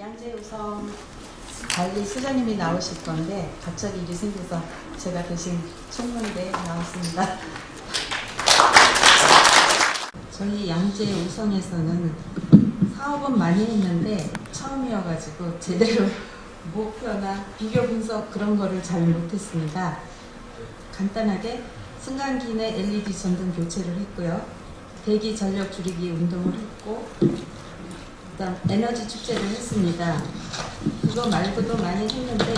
양재우성 관리 수장님이 나오실 건데 갑자기 일이 생겨서 제가 대신 총무대에 나왔습니다. 저희 양재우성에서는 사업은 많이 했는데 처음이어가지고 제대로 목표나 비교 분석 그런 거를 잘 못했습니다. 간단하게 승강기 내 LED 전등 교체를 했고요. 대기 전력 줄이기 운동을 했고 그다음 에너지 축제를 했습니다. 그거 말고도 많이 했는데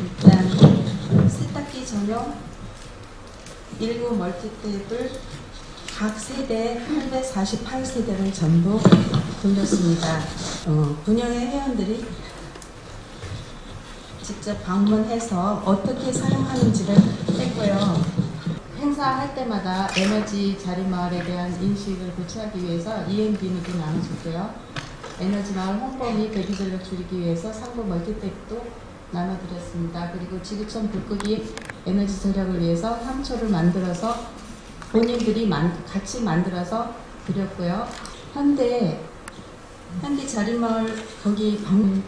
일단 세탁기 전용 19 멀티탭을 각 세대 848세대를 전부 돌렸습니다. 어, 분양의 회원들이 직접 방문해서 어떻게 사용하는지를 했고요. 행사할 때마다 에너지 자리 마을에 대한 인식을 고취하기 위해서 EMB는 나눠줬고요. 에너지 마을 홍보 및 대기 전력 줄이기 위해서 상부 멀티탭도 나눠드렸습니다. 그리고 지구촌 불끄기 에너지 절약을 위해서 향초를 만들어서 본인들이 만- 같이 만들어서 드렸고요. 현대 현대 자리마을 거기 방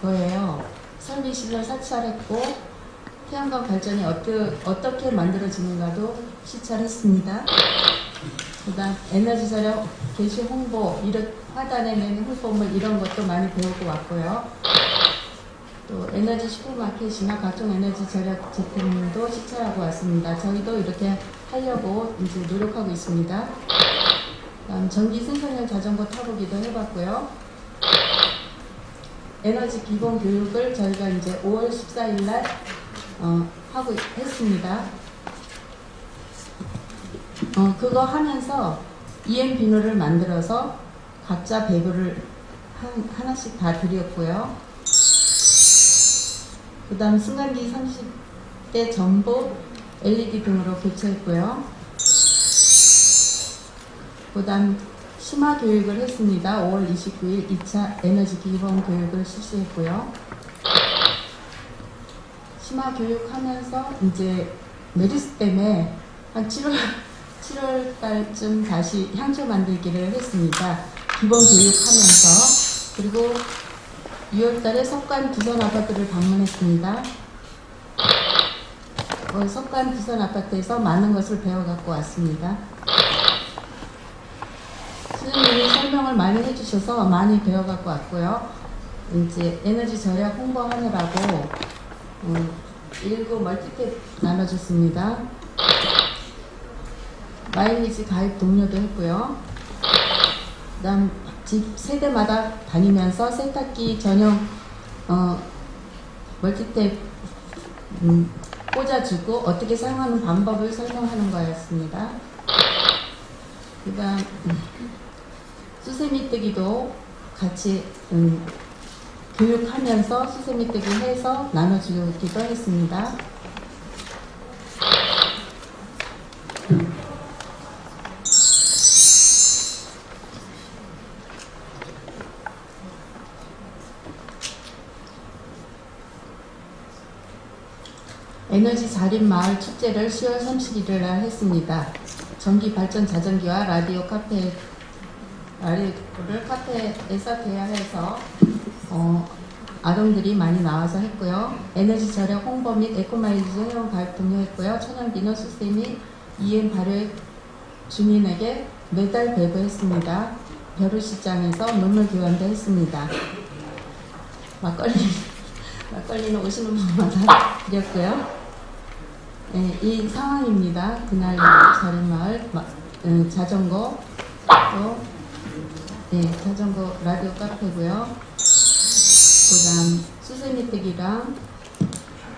거예요. 설비실을 사찰했고 태양광 발전이 어떠, 어떻게 만들어지는가도 시찰했습니다. 그다음 에너지 절약 게시 홍보 이런 화단에 내는 홍보물 이런 것도 많이 배우고 왔고요. 또 에너지 슈퍼마켓이나 각종 에너지 절약 제품도 시찰하고 왔습니다. 저희도 이렇게 하려고 이제 노력하고 있습니다. 그다음 전기 생산용 자전거 타보기도 해봤고요. 에너지 기본 교육을 저희가 이제 5월 14일 날 어, 하고 했습니다. 어, 그거 하면서 EM 비누를 만들어서 각자 배부를 한, 하나씩 다 드렸고요. 그 다음 승강기 30대 전부 LED 등으로 교체했고요. 그 다음 심화 교육을 했습니다. 5월 29일 2차 에너지 기본 교육을 실시했고요. 심화 교육하면서 이제 메르스 때문에 한 7월 7월 달쯤 다시 향초 만들기를 했습니다. 기본 교육하면서 그리고 6월 달에 석관 두선 아파트를 방문했습니다. 어, 석관 두선 아파트에서 많은 것을 배워 갖고 왔습니다. 선생님이 설명을 많이 해주셔서 많이 배워 갖고 왔고요. 이제 에너지 절약 홍보하느라고 음, 일구 멀티탭 나눠줬습니다. 마일리지 가입 동료도 했고요. 그다음 집 세대마다 다니면서 세탁기 전용 어, 멀티탭 음, 꽂아주고 어떻게 사용하는 방법을 설명하는 거였습니다. 그다음 음, 수세미 뜨기도 같이 음, 교육하면서 수세미 뜨기 해서 나눠주기도 했습니다. 에너지 자립 마을 축제를 10월 31일 날 했습니다. 전기 발전 자전기와 라디오 카페 라디오를 카페에서 대여해서 어, 아동들이 많이 나와서 했고요. 에너지 절약 홍보 및 에코마일리지 회원 가입 등료했고요. 천연비누 수세미 EM 발효 주민에게 매달 배부했습니다. 벼루시장에서 물물 교환도 했습니다. 막걸리 막걸리는 오시는 분마다 드렸고요. 네, 이 상황입니다. 그날 자린마을 마- 음, 자전거 또 네, 자전거 라디오 카페고요. 그다음 수세미뜨기랑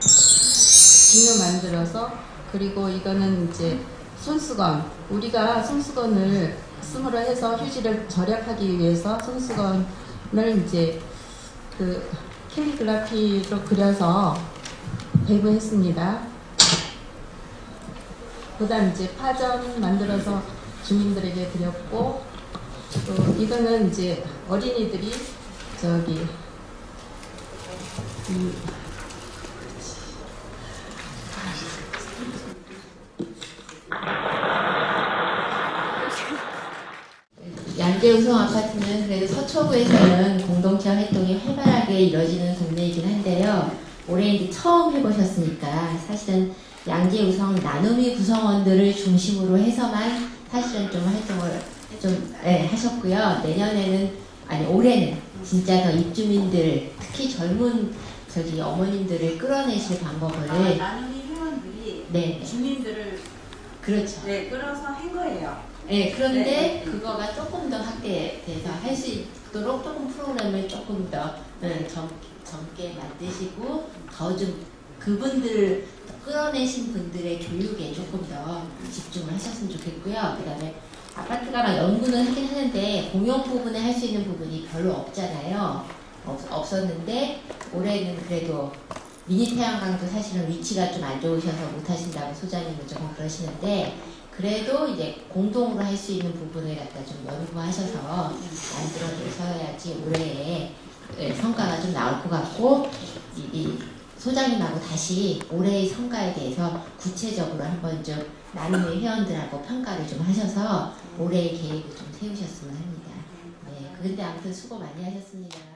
비누 만들어서 그리고 이거는 이제 손수건 우리가 손수건을 씀으로 해서 휴지를 절약하기 위해서 손수건을 이제 그 캘리그라피로 그려서 배부했습니다. 그다음 이제 파전 만들어서 주민들에게 드렸고 또 이거는 이제 어린이들이 저기 이 양재 양재우성 아파트는 그래도 서초구에서는 공동체 활동이 활발하게 이루어지는 동네이긴 한데요. 올해 이제 처음 해보셨으니까 사실은 양재우성 나눔이 구성원들을 중심으로 해서만 사실은 좀 활동을 좀 예, 하셨고요. 내년에는 아니 올해는 진짜 더 입주민들 특히 젊은 저기 어머님들을 끌어내실 방법을 아, 나눔이 회원들이 네 주민들을 그렇죠. 네, 끌어서 한 거예요. 네, 그런데 네. 그거가 조금 더 확대돼서 할 수 있도록 조금 프로그램을 조금 더 네, 젊, 젊게 만드시고 더좀 그분들 끌어내신 분들의 교육에 조금 더 집중을 하셨으면 좋겠고요. 그 다음에 아파트가 막 연구는 하긴 하는데 공용 부분에 할 수 있는 부분이 별로 없잖아요. 없, 없었는데 올해는 그래도 미니 태양광도 사실은 위치가 좀 안 좋으셔서 못 하신다고 소장님은 조금 그러시는데 그래도 이제 공동으로 할 수 있는 부분을 갖다 좀 연구하셔서 만들어내셔야지 올해에 예, 성과가 좀 나올 것 같고 이, 이 소장님하고 다시 올해의 성과에 대해서 구체적으로 한번 좀 나눔의 회원들하고 평가를 좀 하셔서 올해의 계획을 좀 세우셨으면 합니다. 네, 그런데 아무튼 수고 많이 하셨습니다.